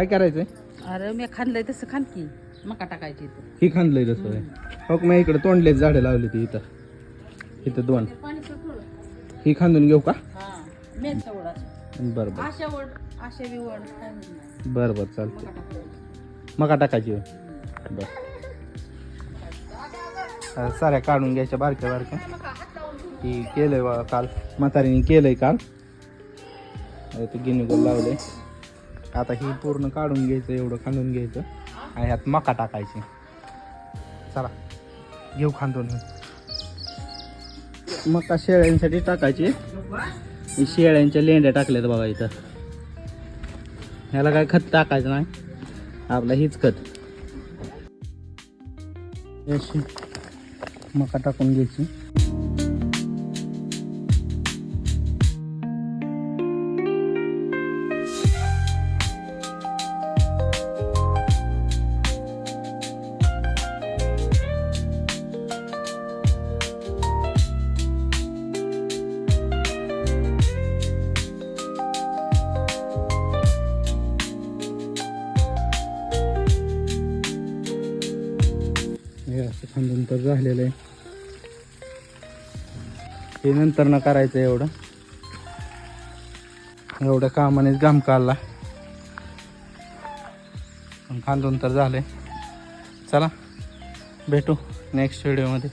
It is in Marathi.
काय करायचंय? अरे मी खाल्लंय तसं खान की मका टाकायची इथं. ही खांदलंय तसं आहे हो का, मी इकडे तोंडलेच झाडं लावली ती इथं. इथं दोन. पाणी थोडं. ही खांदून घेऊ का? हा वड असं बरं बरं. आशा वड आशा बी वड काय म्हणत नाही. बरं बरं चालतं मका टाकायची मका टाकायची होय. बरं. आता साऱ्या काढून घ्यायच्या बारक्या बारक्या. ही केलंय बा काल. म्हातारीने केलंय काल. ते गिनीगोल लावले आता ही पूर्ण काढून घ्यायचं एवढं खांदून घ्यायचं. आणि ह्यात मका टाकायची. चला घेऊ खांदून मका शेळ्यांसाठी टाकायची. शेळ्यांच्या लेंड्या टाकल्यात बघा इथं. ह्याला काय खत टाकायचं नाही. आपला हीच खत. मका टाकून घ्यायची. असं खांदून तर झालेलं आहे. हे नंतर न करायचं एवढं. एवढ्या कामानेच घाम काढला. खांदून तर झालंय. चला भेटू नेक्स्ट व्हिडिओमध्ये